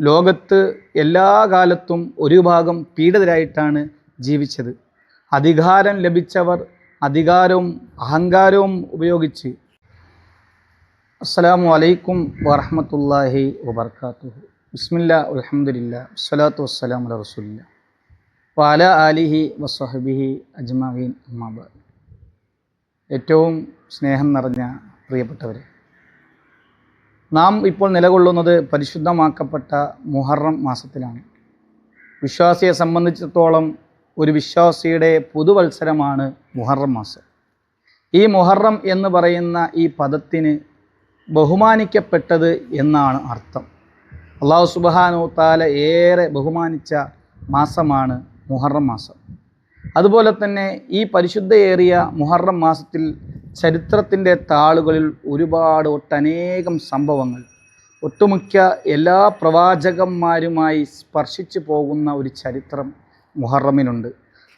ലോകത്ത് എല്ലാ കാലത്തും ഒരു ഭാഗം പീഡിതരായിട്ടാണ് ജീവിച്ചത്. അധികാരം ലഭിച്ചവർ അധികാരവും അഹങ്കാരവും ഉപയോഗിച്ച്. അസ്സലാമു അലൈക്കും വറഹമത്തല്ലാഹി വബർക്കാത്തു ബിസ്മില്ല അലഹമുല്ല വസ്സലാത്തു വസ്സലാം അല റസൂലില്ല. വാല ആലിഹി വസ്ഹബിഹി അജ്മീൻ അമ്മാബാദ് ഏറ്റവും സ്നേഹം നിറഞ്ഞ പ്രിയപ്പെട്ടവരെ നാം ഇപ്പോൾ നിലകൊള്ളുന്നത് പരിശുദ്ധമാക്കപ്പെട്ട മുഹറം മാസത്തിലാണ്. വിശ്വാസിയെ സംബന്ധിച്ചിടത്തോളം ഒരു വിശ്വാസിയുടെ പുതുവത്സരമാണ് മുഹറം മാസം. ഈ മുഹറം എന്ന് പറയുന്ന ഈ പദത്തിന് ബഹുമാനിക്കപ്പെട്ടത് എന്നാണ് അർത്ഥം. അള്ളാഹു സുബാനു താല ഏറെ ബഹുമാനിച്ച മാസമാണ് മുഹറം മാസം. അതുപോലെ തന്നെ ഈ പരിശുദ്ധയേറിയ മുഹറം മാസത്തിൽ ചരിത്രത്തിന്റെ താളുകളിൽ ഒരുപാട് ഒട്ടനേകം സംഭവങ്ങൾ. ഒട്ടുമിക്ക എല്ലാ പ്രവാചകന്മാരുമായി സ്പർശിച്ചു പോകുന്ന ഒരു ചരിത്രം മുഹറമിനുണ്ട്.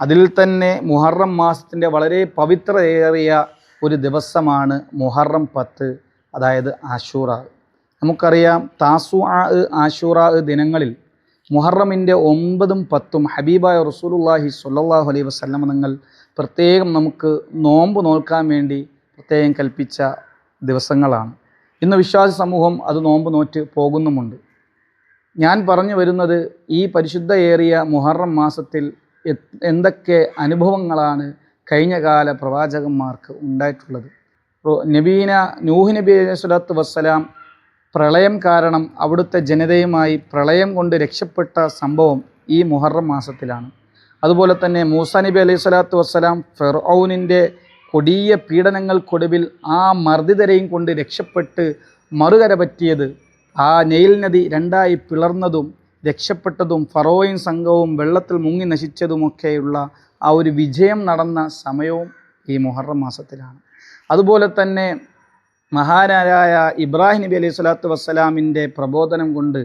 അതിൽ തന്നെ മുഹറം മാസത്തിന്റെ വളരെ പവിത്രയേറിയ ഒരു ദിവസമാണ് മുഹറം പത്ത് അതായത് ആഷൂറ. നമുക്കറിയാം താസു ആഷൂറ ദിനങ്ങളിൽ മുഹറമിന്റെ ഒമ്പതും പത്തും ഹബീബായ റസൂലുള്ളാഹി സ്വല്ലല്ലാഹു അലൈഹി വസല്ലം നിങ്ങൾ പ്രത്യേകം നമുക്ക് നോമ്പ് നോക്കാൻ വേണ്ടി പ്രത്യേകം കൽപ്പിച്ച ദിവസങ്ങളാണ്. ഇന്ന് വിശ്വാസ സമൂഹം അത് നോമ്പ് നോറ്റ് പോകുന്നുമുണ്ട്. ഞാൻ പറഞ്ഞു വരുന്നത് ഈ പരിശുദ്ധ ഏറിയ മുഹറം മാസത്തിൽ എന്തൊക്കെ അനുഭവങ്ങളാണ് കഴിഞ്ഞ കാല പ്രവാചകന്മാർക്ക് ഉണ്ടായിട്ടുള്ളത്? നബീന നൂഹ് നബി അലൈഹി സ്വലാത്തു വസ്സലാം പ്രളയം കാരണം അവിടുത്തെ ജനതയുമായി പ്രളയം കൊണ്ട് രക്ഷപ്പെട്ട സംഭവം ഈ മുഹറം മാസത്തിലാണ്. അതുപോലെ തന്നെ മൂസ നബി അലൈഹി സ്വലാത്തു വസ്സലാം ഫെറൌനിന്റെ കൊടിയ പീഡനങ്ങൾക്കൊടുവിൽ ആ മർദ്ദിതരെയും കൊണ്ട് രക്ഷപ്പെട്ട് മറുകര പറ്റിയത് ആ നെയിൽ നദി രണ്ടായി പിളർന്നതും രക്ഷപ്പെട്ടതും ഫറോയിൻ സംഘവും വെള്ളത്തിൽ മുങ്ങി നശിച്ചതുമൊക്കെയുള്ള ആ ഒരു വിജയം നടന്ന സമയവും ഈ മുഹറം മാസത്തിലാണ്. അതുപോലെ തന്നെ മഹാനായ ഇബ്രാഹിം നബി അലൈഹി സ്വലാത്തു വസ്സലാമിന്റെ പ്രബോധനം കൊണ്ട്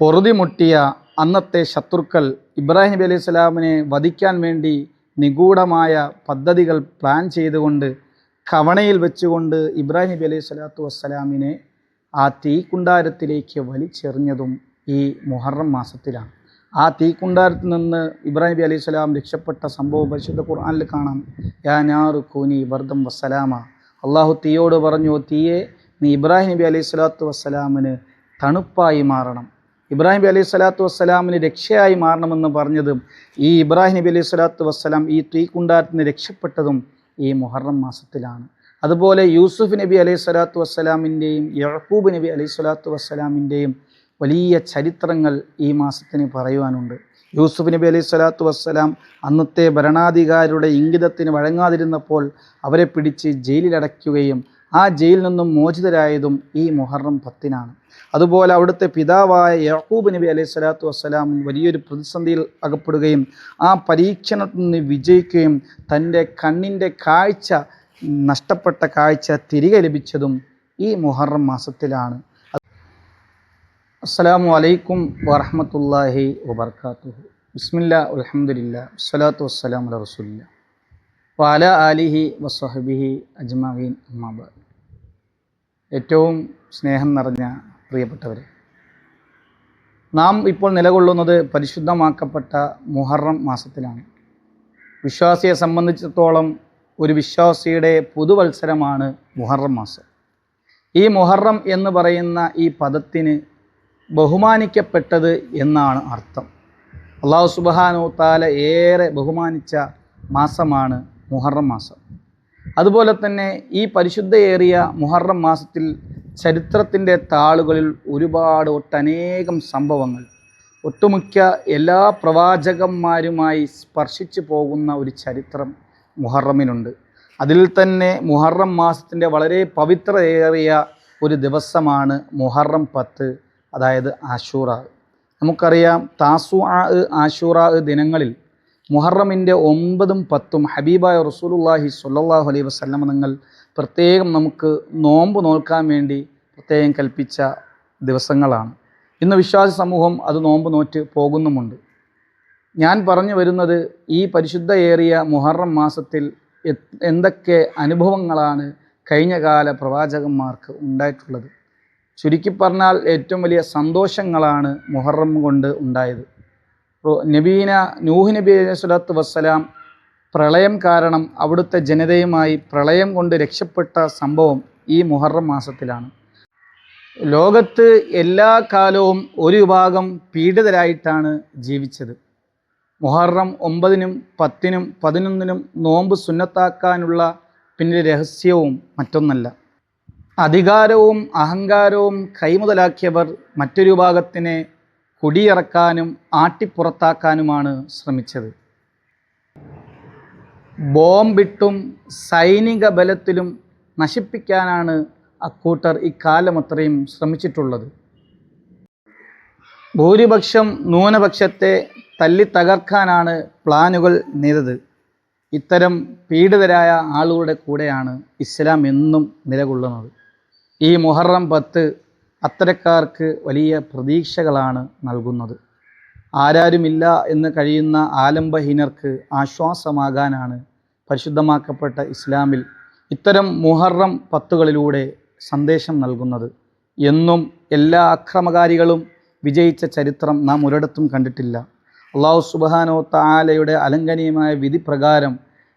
പൊറുതിമുട്ടിയ അന്നത്തെ ശത്രുക്കൾ ഇബ്രാഹിം നബി അലൈഹി സ്വലാമിനെ വധിക്കാൻ വേണ്ടി നിഗൂഢമായ പദ്ധതികൾ പ്ലാൻ ചെയ്തുകൊണ്ട് കവണയിൽ വെച്ചുകൊണ്ട് ഇബ്രാഹിം നബി അലൈഹി സ്വലാത്തു വസ്സലാമിനെ ആ തീക്കുണ്ടാരത്തിലേക്ക് വലിച്ചെറിഞ്ഞതും ഈ മുഹറം മാസത്തിലാണ്. ആ തീക്കുണ്ടാരത്തിൽ നിന്ന് ഇബ്രാഹിം നബി അലൈഹി സ്വലാം രക്ഷപ്പെട്ട സംഭവം പരിശുദ്ധ ഖുർആാനിൽ കാണാം. യാ ഞാറു കൂനി വർദ്ധം വസ്സലാമ അള്ളാഹു തീയോട് പറഞ്ഞു തീയെ നീ ഇബ്രാഹിം നബി അലൈഹി സ്വലാത്തു വസ്സലാമിന് തണുപ്പായി മാറണം. ഇബ്രാഹിം നബി അലൈഹി സ്വലാത്തു വസ്സലാമിന് രക്ഷയായി മാറണമെന്ന് പറഞ്ഞതും ഈ ഇബ്രാഹിം നബി അലൈഹി സ്വലാത്തു വസ്സലാം ഈ തീക്കുണ്ടാരത്തിൽ നിന്ന് രക്ഷപ്പെട്ടതും ഈ മുഹറം മാസത്തിലാണ്. അതുപോലെ യൂസുഫ് നബി അലൈഹി സ്വലാത്തു വസ്സലാമിന്റെയും യഹൂബ് നബി അലൈഹി സ്വലാത്തു വസ്സലാമിന്റെയും വലിയ ചരിത്രങ്ങൾ ഈ മാസത്തിന് പറയുവാനുണ്ട്. യൂസുഫ് നബി അലൈഹി സ്വലാത്തു വസ്സലാം അന്നത്തെ ഭരണാധികാരിയുടെ ഇംഗിതത്തിന് വഴങ്ങാതിരുന്നപ്പോൾ അവരെ പിടിച്ച് ജയിലിലടയ്ക്കുകയും ആ ജയിലിൽ നിന്നും മോചിതരായതും ഈ മുഹറം പത്തിനാണ്. അതുപോലെ അവിടുത്തെ പിതാവായ യഹൂബ് നബി അലൈഹി സ്വലാത്തു വസ്സലാം വലിയൊരു പ്രതിസന്ധിയിൽ അകപ്പെടുകയും ആ പരീക്ഷണത്തിൽ നിന്ന് വിജയിക്കുകയും തന്റെ കണ്ണിന്റെ കാഴ്ച നഷ്ടപ്പെട്ട കാഴ്ച തിരികെ ലഭിച്ചതും ഈ മുഹറം മാസത്തിലാണ്. അസ്സലാമു അലൈക്കും വറഹമത്തല്ലാഹി വബർക്കാത്തുഹു. ബിസ്മില്ല അലഹമുല്ല വസ്സലാത്തു വസ്സലാം അല റസൂലില്ല. വാല ആലിഹി വസ്ഹബിഹി അജ്മാവീൻ അമ്മാബ് ഏറ്റവും സ്നേഹം നിറഞ്ഞ പ്രിയപ്പെട്ടവരെ നാം ഇപ്പോൾ നിലകൊള്ളുന്നത് പരിശുദ്ധമാക്കപ്പെട്ട മുഹറം മാസത്തിലാണ്. വിശ്വാസിയെ സംബന്ധിച്ചിടത്തോളം ഒരു വിശ്വാസിയുടെ പുതുവത്സരമാണ് മുഹറം മാസം. ഈ മുഹറം എന്ന് പറയുന്ന ഈ പദത്തിന് ബഹുമാനിക്കപ്പെട്ടത് എന്നാണ് അർത്ഥം. അള്ളാഹു സുബഹാനോ താല ഏറെ ബഹുമാനിച്ച മാസമാണ് മുഹറം മാസം. അതുപോലെ തന്നെ ഈ പരിശുദ്ധയേറിയ മുഹറം മാസത്തിൽ ചരിത്രത്തിന്റെ താളുകളിൽ ഒരുപാട് ഒട്ടനേകം സംഭവങ്ങൾ ഒട്ടുമിക്ക എല്ലാ പ്രവാചകന്മാരുമായി സ്പർശിച്ചു പോകുന്ന ഒരു ചരിത്രം മുഹറമിനുണ്ട്. അതിൽ തന്നെ മുഹറം മാസത്തിന്റെ വളരെ പവിത്രയേറിയ ഒരു ദിവസമാണ് മുഹറം പത്ത്. അതായത് ആഷൂറ. നമുക്കറിയാം താസു ആഷൂറ ദിനങ്ങളിൽ മുഹറമിന്റെ ഒമ്പതും പത്തും ഹബീബായ റസൂലുള്ളാഹി സ്വല്ലല്ലാഹു അലൈഹി വസല്ലം നിങ്ങൾ പ്രത്യേകം നമുക്ക് നോമ്പ് നോൽക്കാൻ വേണ്ടി പ്രത്യേകം കൽപ്പിച്ച ദിവസങ്ങളാണ്. ഇന്ന് വിശ്വാസ സമൂഹം അത് നോമ്പ് നോറ്റ് പോകുന്നുമുണ്ട്. ഞാൻ പറഞ്ഞു വരുന്നത് ഈ പരിശുദ്ധ ഏറിയ മുഹറം മാസത്തിൽ എന്തൊക്കെ അനുഭവങ്ങളാണ് കഴിഞ്ഞകാല പ്രവാചകന്മാർക്ക് ഉണ്ടായിട്ടുള്ളത്? ചുരുക്കി പറഞ്ഞാൽ ഏറ്റവും വലിയ സന്തോഷങ്ങളാണ് മുഹറം കൊണ്ട് ഉണ്ടായത്. നബീന നൂഹ് നബി അലൈഹി വസ്സലാം പ്രളയം കാരണം അവിടുത്തെ ജനതയുമായി പ്രളയം കൊണ്ട് രക്ഷപ്പെട്ട സംഭവം ഈ മുഹറം മാസത്തിലാണ്. ലോകത്ത് എല്ലാ കാലവും ഒരു വിഭാഗം പീഡിതരായിട്ടാണ് ജീവിച്ചത്. മുഹറം ഒമ്പതിനും പത്തിനും പതിനൊന്നിനും നോമ്പ് സുന്നത്താക്കാനുള്ള പിന്നിലെ രഹസ്യവും മറ്റൊന്നല്ല. അധികാരവും അഹങ്കാരവും കൈമുതലാക്കിയവർ മറ്റൊരു വിഭാഗത്തിനെ കുടിയിറക്കാനും ആട്ടിപ്പുറത്താക്കാനുമാണ് ശ്രമിച്ചത്. ബോംബിട്ടും സൈനിക ബലത്തിലും നശിപ്പിക്കാനാണ് അക്കൂട്ടർ ഇക്കാലം അത്രയും ശ്രമിച്ചിട്ടുള്ളത്. ഭൂരിപക്ഷം ന്യൂനപക്ഷത്തെ തല്ലി തകർക്കാനാണ് പ്ലാനുകൾ നെയ്തത്. ഇത്തരം പീഡിതരായ ആളുകളുടെ കൂടെയാണ് ഇസ്ലാം എന്നും നിലകൊള്ളുന്നത്. ഈ മുഹറം പത്ത് അത്തരക്കാർക്ക് വലിയ പ്രതീക്ഷകളാണ് നൽകുന്നത്. ആരാരുമില്ല എന്ന് കഴിയുന്ന ആലംബഹീനർക്ക് ആശ്വാസമാകാനാണ് പരിശുദ്ധമാക്കപ്പെട്ട ഇസ്ലാമിൽ ഇത്തരം മുഹറം പത്തുകളിലൂടെ സന്ദേശം നൽകുന്നത്. എന്നും എല്ലാ അക്രമകാരികളും വിജയിച്ച ചരിത്രം നാം ഒരിടത്തും കണ്ടിട്ടില്ല. അള്ളാഹു സുബാനോ താലയുടെ അലങ്കനീയമായ വിധി പ്രകാരം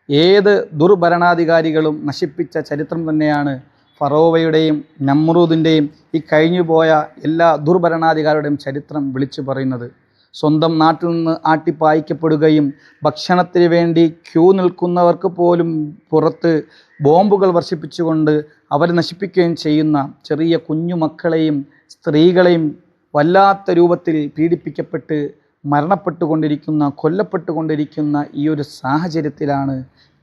ഏത് ദുർഭരണാധികാരികളും നശിപ്പിച്ച ചരിത്രം തന്നെയാണ് ഫറോവയുടെയും നമ്രൂദിന്റെയും ഈ കഴിഞ്ഞുപോയ എല്ലാ ദുർഭരണാധികാരിയുടെയും ചരിത്രം വിളിച്ചു പറയുന്നത്. സ്വന്തം നാട്ടിൽ നിന്ന് ആട്ടിപ്പായിക്കപ്പെടുകയും ഭക്ഷണത്തിന് വേണ്ടി ക്യൂ നിൽക്കുന്നവർക്ക് പോലും പുറത്ത് ബോംബുകൾ വർഷിപ്പിച്ചുകൊണ്ട് അവരെ നശിപ്പിക്കുകയും ചെയ്യുന്ന ചെറിയ കുഞ്ഞു മക്കളെയും സ്ത്രീകളെയും വല്ലാത്ത രൂപത്തിൽ പീഡിപ്പിക്കപ്പെട്ട് മരണപ്പെട്ടുകൊണ്ടിരിക്കുന്ന കൊല്ലപ്പെട്ടുകൊണ്ടിരിക്കുന്ന ഈ ഒരു സാഹചര്യത്തിലാണ്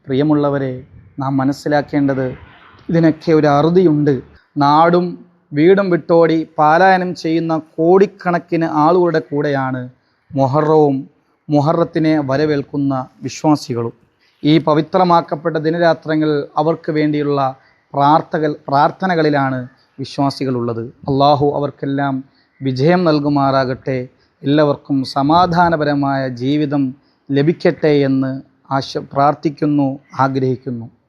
പ്രിയമുള്ളവരെ നാം മനസ്സിലാക്കേണ്ടത്. ഇതിനൊക്കെ ഒരു അറുതിയുണ്ട്. നാടും വീടും വിട്ടോടി പാലായനം ചെയ്യുന്ന കോടിക്കണക്കിന് ആളുകളുടെ കൂടെയാണ് മൊഹറവും മൊഹറത്തിനെ വരവേൽക്കുന്ന വിശ്വാസികളും. ഈ പവിത്രമാക്കപ്പെട്ട ദിനരാത്രങ്ങൾ അവർക്ക് വേണ്ടിയുള്ള പ്രാർത്ഥകൾ പ്രാർത്ഥനകളിലാണ് വിശ്വാസികളുള്ളത്. അള്ളാഹു അവർക്കെല്ലാം വിജയം നൽകുമാറാകട്ടെ. എല്ലാവർക്കും സമാധാനപരമായ ജീവിതം ലഭിക്കട്ടെ എന്ന് ആശ പ്രാർത്ഥിക്കുന്നു ആഗ്രഹിക്കുന്നു.